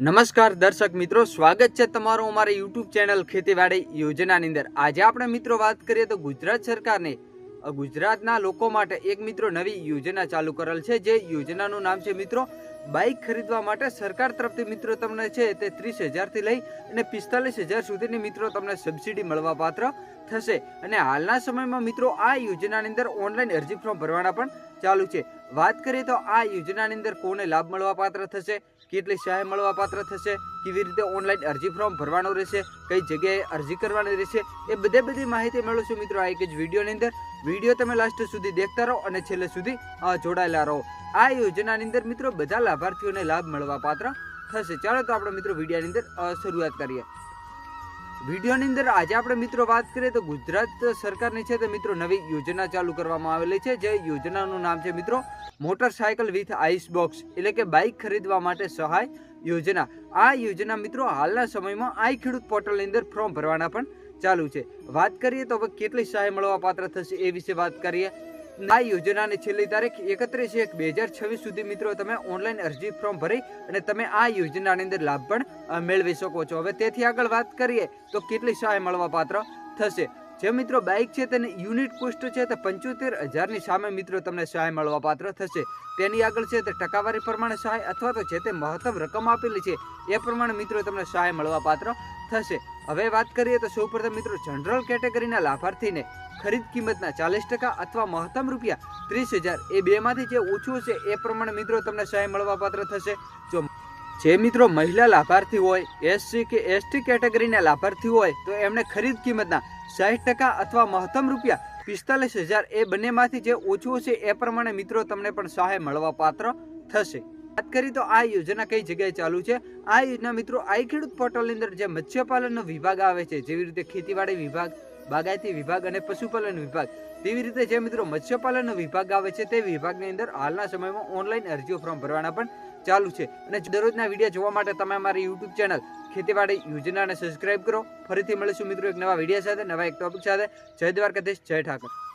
નમસ્કાર દર્શક મિત્રો, સ્વાગત છે તમારું અમારી યુટ્યુબ ચેનલ ખેતીવાડી યોજનાની અંદર. આજે આપણે મિત્રો વાત કરીએ તો ગુજરાત સરકારને ગુજરાતના લોકો માટે એક મિત્રો નવી યોજના ચાલુ કરેલ છે. જે યોજનાનું નામ છે મિત્રો બાઇક ખરીદવા માટે સરકાર તરફથી મિત્રો તમને છે તે ત્રીસ હજારથી લઈ અને પિસ્તાલીસ હજાર સુધીની મિત્રો તમને સબસિડી મળવા પાત્ર થશે. અને હાલના સમયમાં મિત્રો આ યોજનાની અંદર ઓનલાઈન અરજી ફોર્મ ભરવાના પણ ચાલુ છે. વાત કરીએ તો આ યોજનાની અંદર કોને લાભ મળવા પાત્ર થશે? કેટલી સહાય મળવા પાત્ર થશે? કેવી રીતે ઓનલાઈન અરજી ફોર્મ ભરવાનું રહેશે? કઈ જગ્યાએ અરજી કરવાની રહેશે? એ બધે બધી માહિતી મેળવશું મિત્રો આ એક જ વિડીયોની અંદર. વીડિયો તમે લાસ્ટ સુધી દેખતા રહો અને છેલ્લે સુધી જોડાયેલા રહો. આ યોજનાની અંદર મિત્રો બધા લાભાર્થીઓને લાભ મળવા પાત્ર થશે. ચાલો તો આપણે મિત્રો વિડીયાની અંદર શરૂઆત કરીએ. વિડીયોની અંદર આજે આપણે મિત્રો વાત કરીએ તો ગુજરાત સરકારની છે તે મિત્રો નવી યોજના ચાલુ કરવામાં આવેલી છે. જે યોજનાનું નામ છે મિત્રો મોટરસાયકલ વિથ આઈસ બોક્સ, એટલે કે બાઇક ખરીદવા માટે સહાય યોજના. આ યોજના મિત્રો હાલના સમયમાં આઈ ખેડૂત પોર્ટલની અંદર ફોર્મ ભરવાના પણ ચાલુ છે. વાત કરીએ તો હવે કેટલી સહાય મળવા પાત્ર થશે એ વિશે વાત કરીએ. આ યોજનાની છેલ્લી તારીખ એકત્રીસ એક બે હજાર છવ્વીસ સુધી મિત્રો તમે ઓનલાઈન અરજી ફોર્મ ભરી અને તમે આ યોજનાની અંદર લાભ પણ મેળવી શકો છો. હવે તેથી આગળ વાત કરીએ તો કેટલી સહાય મળવા પાત્ર થશે? જે મિત્રો બાઇક છે તેને યુનિટ કોસ્ટ છે તે પંચોતેર હજારની સામે મિત્રો તમને સહાય મળવા પાત્ર થશે. તેની આગળ છે તે ટકાવારી પ્રમાણે સહાય અથવા તો જે તે મહત્તમ રકમ આપેલી છે, એ પ્રમાણે મિત્રો તમને સહાય મળવા પાત્ર થશે. હવે વાત કરીએ તો સૌપ્રથમ મિત્રો જનરલ કેટેગરીના લાભાર્થીને ખરીદ કિંમતના ચાલીસ ટકા અથવા મહત્તમ રૂપિયા ત્રીસ હજાર એ બેમાંથી જે ઓછું હશે એ પ્રમાણે મિત્રો તમને સહાય મળવા પાત્ર થશે. જો જે મિત્રો મહિલા લાભાર્થી હોય એસસી કે એસટી કેટેગરીના લાભાર્થી હોય, તો એમને ખરીદ કિંમતના સાઠ ટકા અથવા મહત્તમ રૂપિયા પિસ્તાલીસ હજાર એ બંનેમાંથી જે ઓછું હશે એ પ્રમાણે મિત્રો તમને પણ સહાય મળવા પાત્ર થશે. વાત કરી તો આ યોજના કઈ જગ્યાએ ચાલુ છે? આ યોજના મિત્રો આઈ ખેડૂત પોર્ટલની અંદર જે મત્સ્યપાલનનો વિભાગ આવે છે, જેવી રીતે ખેતીવાડી વિભાગ, બાગાયતી વિભાગ અને પશુપાલન વિભાગ, તેવી રીતે જે મિત્રો મત્સ્યપાલનનો વિભાગ આવે છે, તે વિભાગની અંદર હાલના સમયમાં ઓનલાઈન અરજીઓ ફોર્મ ભરવાના પણ ચાલુ છે. અને દરરોજના વીડિયો જોવા માટે તમે અમારી યુટ્યુબ ચેનલ ખેતીવાડી યોજનાને સબસ્ક્રાઇબ કરો. ફરીથી મળીશું મિત્રો એક નવા વીડિયો સાથે, નવા એક ટોપિક સાથે. જય દ્વારકાધીશ, જય ઠાકર.